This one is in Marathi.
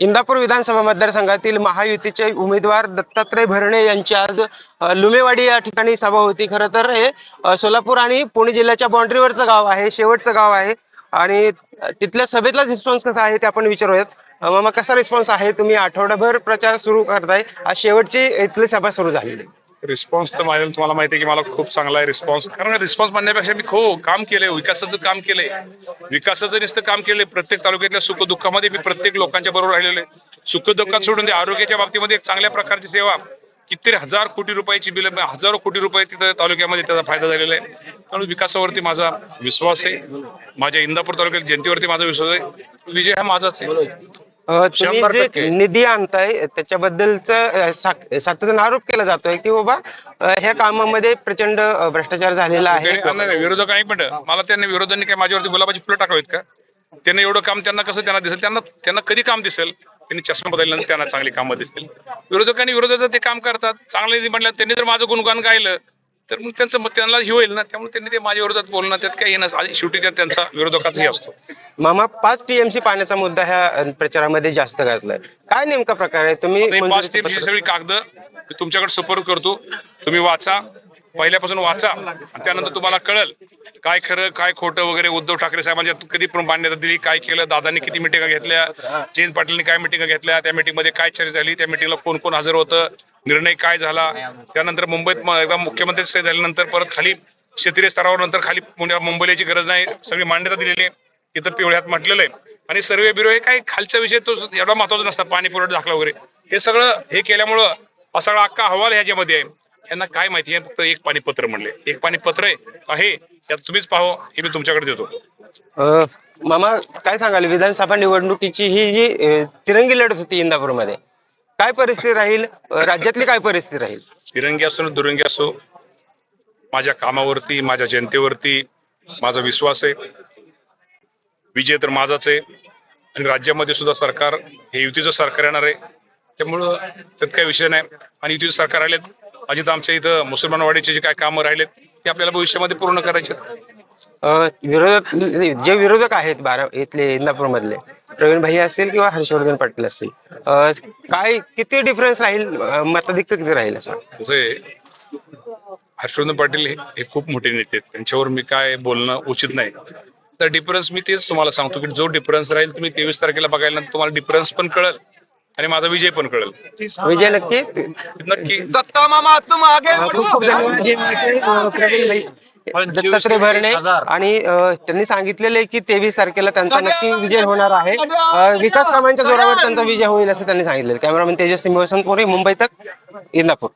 इंदापूर विधानसभा मतदारसंघातील महायुतीचे उमेदवार दत्तात्रय भरणे यांची आज लुमेवाडी या ठिकाणी सभा होती. खरं तर हे सोलापूर आणि पुणे जिल्ह्याच्या बाउंड्रीवरचं गाव आहे शेवटचं गाव आहे. आणि तिथल्या सभेतला रिस्पॉन्स कसा आहे ते आपण विचारूयात. मग मामा कसा रिस्पॉन्स आहे? तुम्ही आठवडाभर प्रचार सुरू करताय. आज शेवटची इथली सभा सुरू झालेली. रिस्पॉन्स तर माझ्या तुम्हाला माहिती आहे की मला खूप चांगला आहे रिस्पॉन्स कारण रिस्पॉन्स म्हणण्यापेक्षा मी खूप काम केलंय विकासाचं काम केलंय. विकासाचं नुसतं काम केलंय. प्रत्येक तालुक्यातल्या सुखदुःखामध्ये मी प्रत्येक लोकांच्या बरोबर राहिलेलो आहे. सुखदुःखात सोडून दे आरोग्याच्या बाबतीमध्ये एक चांगल्या प्रकारची सेवा. किती हजार कोटी रुपयाची बिल हजारो कोटी रुपये तिथं तालुक्यामध्ये त्याचा फायदा झालेला आहे. त्यामुळे विकासावरती माझा विश्वास आहे. माझ्या इंदापूर तालुक्यात जनतेवरती माझा विश्वास आहे. विजय हा माझाच आहे. अ, तुम्ही शंभर जे टक्के. निधी आणताय त्याच्याबद्दलच सातत्याने आरोप केला जातोय की बाबा अ, ह्या कामामध्ये प्रचंड अ, भ्रष्टाचार झालेला आहे. नाही, नाही, विरोधक एक मिनिट. मला त्यांनी विरोधांनी काय माझ्यावरती गुलाबाची फुलं टाकावीत का? त्यांनी एवढं काम त्यांना कसं त्यांना दिसेल? त्यांना त्यांना कधी काम दिसेल? त्यांनी चष्मा बदलल्यानंतर त्यांना चांगली कामं दिसतील विरोधकांनी विरोधाचं ते काम करतात चांगले म्हटलं त्यांनी जर माझं गुणगान गायलं तर मग त्यांचं मग त्यांना हे होईल ना त्यामुळे त्यांनी ते माझ्या विरोधात बोलणं त्यात काही नस शेवटी त्यात त्यांचा विरोधकाचाही असतो. मामा पाच टीएमसी पाण्याचा मुद्दा ह्या प्रचारामध्ये जास्त गाजलाय. काय नेमका प्रकार आहे? तुम्ही पाच पत्र- सगळी कागद तुमच्याकडे सुपूर्द करतो. तुम्ही वाचा. पहिल्यापासून वाचा त्यानंतर तुम्हाला कळल काय खरं काय खोटं वगैरे उद्धव ठाकरे साहेबांच्या कधी पण मान्यता दिली काय केलं दादांनी किती मिटिंगा घेतल्या जयंत पाटीलनी काय मिटिंगा घेतल्या त्या meeting मध्ये काय चर्चा झाली त्या मिटिंगला कोण कोण हजर होतं निर्णय काय झाला त्यानंतर मुंबईत एकदा मुख्यमंत्री साहेब झाल्यानंतर परत खाली क्षेत्रीय स्तरावर नंतर खाली याची गरज नाही सगळी मान्यता दिलेली आहे. इथं पिवळ्यात म्हटलेलं आहे. आणि सर्वे बिरो हे काही खालचा विषय तो एवढा महत्त्वाचा नसता पाणी पुरवठा झाकला वगैरे. हे सगळं हे केल्यामुळं हा सगळा अख्खा अहवाल ह्याच्यामध्ये आहे. यांना काय माहिती? आहे फक्त एक पाणीपत्र म्हणले. एक पाणीपत्र आहे आहे यात तुम्हीच पाहो हे मी तुमच्याकडे देतो. अ, मामा काय सांगाल? विधानसभा निवडणुकीची ही जी तिरंगी लढत होती इंदापूरमध्ये काय परिस्थिती राहील? राज्यातली काय परिस्थिती राहील? तिरंगी असो दुरंगी असो माझ्या कामावरती माझ्या जनतेवरती माझा विश्वास आहे. विजय तर माझाच आहे. आणि राज्यामध्ये सुद्धा सरकार हे युतीचं सरकार येणार आहे. त्यामुळं त्यात काही विषय नाही. आणि युतीचं सरकार राहिलेत अजित आमच्या इथं मुसलमानवाडीचे जे काय कामं राहिलेत ते आपल्याला भविष्यामध्ये पूर्ण करायचे. अ, विरोधक जे विरोधक आहेत बारा इथले इंदापूर मधले प्रवीण भाई असतील किंवा हर्षवर्धन पाटील असतील अ, काय किती डिफरन्स राहील अ, मताधिक्य किती राहील असं वाटतं? आहे, हर्षवर्धन पाटील हे हे खूप मोठे नेते आहेत त्यांच्यावर मी काय बोलणं उचित नाही तर डिफरन्स मी तेच तुम्हाला सांगतो की जो डिफरन्स राहील तुम्ही तेवीस तारखेला बघायला तुम्हाला डिफरन्स पण कळेल आणि माझा विजय पण कळेल. विजय नक्की? नक्की. दत्ता मामा खूप खूप धन्यवाद अ, प्रवीण भाई दत्तात्रय भरणे आणि अ, त्यांनी सांगितलेले की तेवीस तारखेला त्यांचा नक्की विजय होणार आहे. अ, विकास कामांच्या जोरावर त्यांचा विजय होईल असं त्यांनी सांगितलेलं. कॅमेरामॅन तेजस्वी वसंत मोरे मुंबई तक इंदापूर.